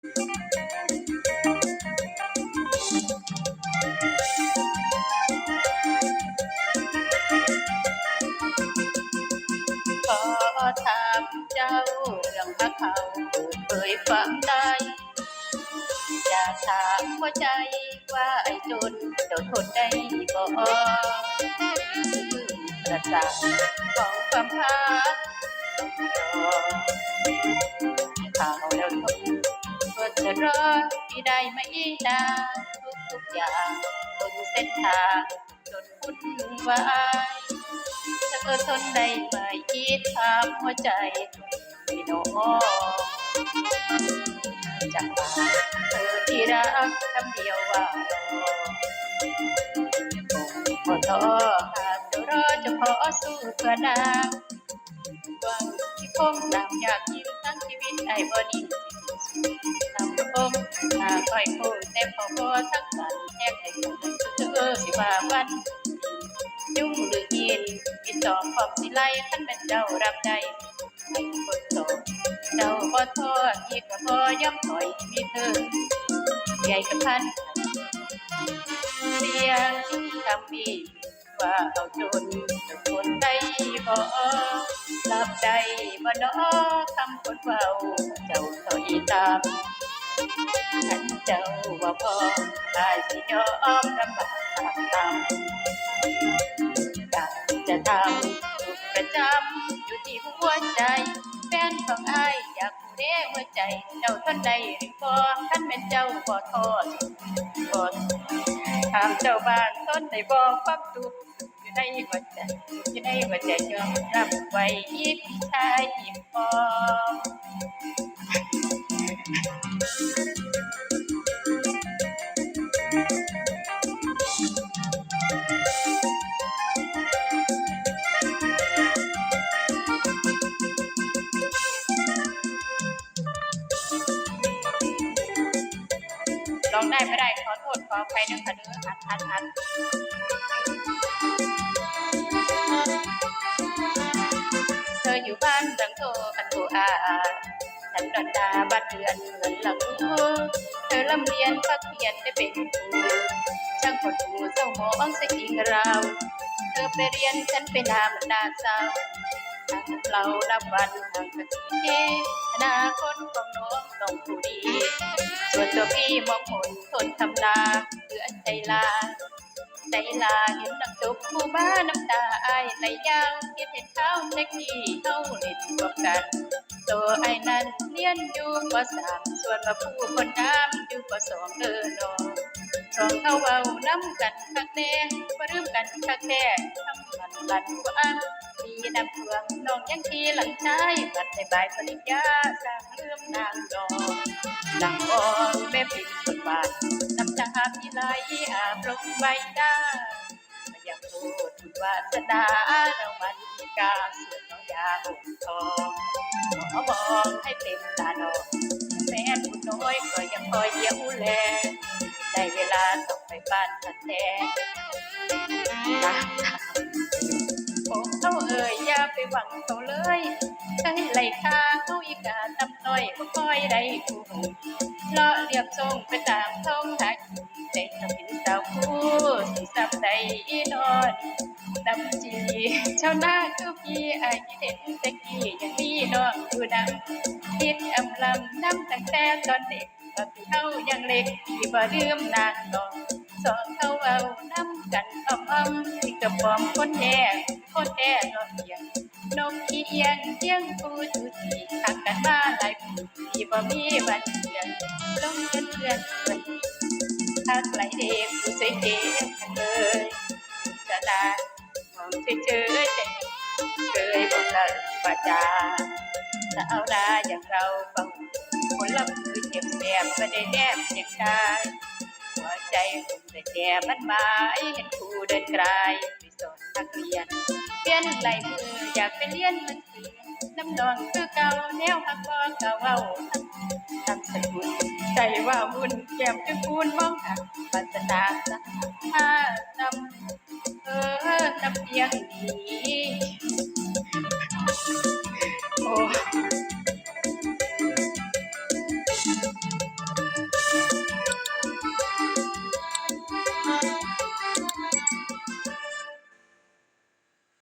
ขอถามเจ้าเรื่องพระเขาเคยฟังได้ อยากถามหัวใจว่าไอ้จนเจ้าทนได้บ่ประจักษ์ของความพักข่าวแล้ว จะรอที่ได้ไม่นานทุกทุกอย่างบนเส้นทางจนวุ่นวายเธอทนได้ไหมคิดถามหัวใจไม่โน้องจากปาเธอที่รักคำเดียวว่าคงพอท้อหากเธอรอจะขอสู้เพื่อนางหวังที่คงตามอยากยิ้มทั้งชีวิตไอ้บ่นิ่งทำ คงหาค่อยคงแต่พอพอทั้งวันแทบให้คนเธอสิว่าวันยุ่งหรือยินมีสองความสิไลท่านเป็นเจ้ารับใจให้คนโตเจ้าบ่ทอดอีกก็บ่ย่อมถอยมีเธอใหญ่กับพันเสียงคำมีว่าเอาจนจะคนได้บ่รับได้บ่นอคำคนเฝ้าเจ้าถอยตาม ขันเจ้าว่าพออายสิยอมลำบากตามอยากจะทำทุกประจำอยู่ที่หัวใจ แฟนของอายอยากผู้เด้หัวใจ เจ้าท่านใดหรือบ่ท่านเป็นเจ้าบ่ทอดบ่ถามเจ้าบ้านต้นใดบ่ความสุขอยู่ในหัวใจอยู่ในหัวใจยอมรับไว้อีพี่ชายอิ่มพอ ลองได้ไม่ได้ขอโทษขออภัยด้วยค่ะเนื้ออัดอัดอัดเธออยู่บ้านดังโทอันโทอาันดอนดาบ้านเรือนเงินหลังเธอลำเรียนพักเพียนได้เป็นครูช่างกดหูเศร้าหมองสกิงเรา เธอไปเรียนฉันไปนามนาสาวทางเรานับวันทางกันทีอนาคตของน้องต้องผู้ดี ส่วนตัวพี่มองหนทนทำนาเพื่อใจลา ใจลาเห็นนักตกผู้บ้าน้ำตาอายไหลยาวคิดเห็นเขาเทคนีเท่าเล่นรวมกันตัวไอ้นั้นเลี้ยนอยู่ก็สามส่วนมาผู้คนน้ำอยู่ก็สองเดินนองสองเขาเบาน้ำกันคักแน่มาลืมกันคักแน่ทำมันลันกว่า มีน้ำเพื่องน้องยังทีหลังชายบัดในบายปริญญาสร้างเรื่องนางดอกนางอ่อนแม่ปิดคนบาทน้ำตาพี่ไหลอาบลงใบหน้าอยากพูดถึงวาสนาเรามันมีกาส่วนน้องยาหงทองขอมองให้เต็มตาดอกแม่ผู้น้อยก็ยังคอยเยี่ยวแลได้เวลาต้องไปบ้านทันแท้ ไปหวังเขาเลยใช้ไหลคาเขาอีกาตำต้อยก็ค่อยได้คู่เลาะเรียบทรงไปตามท้องหักได้ทำเป็นสาวคู่สิสับได้อีนอนดำจีชาวนาคือพี่อายที่เด็ดตะกี้ยังมีน้องอยู่ดำคิดอำลำน้ำตั้งแต่ตอนเด็กตอนที่เฮายังเล็กที่บ่ลืมนางนองสองเขาเอาน้ำกันอ้อมอ้อมที่กระปอมคนแย่คนแย่นอนเอียง นกอีเอียงเอียงกูจูจีทักกันมาหลายปีที่บ่มีวันเดือนลงเพื่อนเพื่อนเพื่อนถ้าใครเด็กผู้สวยเด็กเลยจะลามองเฉยเฉยใจเคยบอกเราว่าจาจะเอาลาอย่างเราฟังคนลำคือเจ็บแสบไม่ได้แนบอย่างกาหัวใจผมแต่แก่มันหมายเห็นครูเดินไกล สอนนักเรียนเปลี่ยนลายมืออยากไปเรียนหนังสือน้ำนองคือเก่าแนวหักบ่เก่าเว้าทำสกุลใจว่าวุ่นแก้มคือคูนมองหักปัสนาสะห้านำเออน้ำเพียงดีโอ้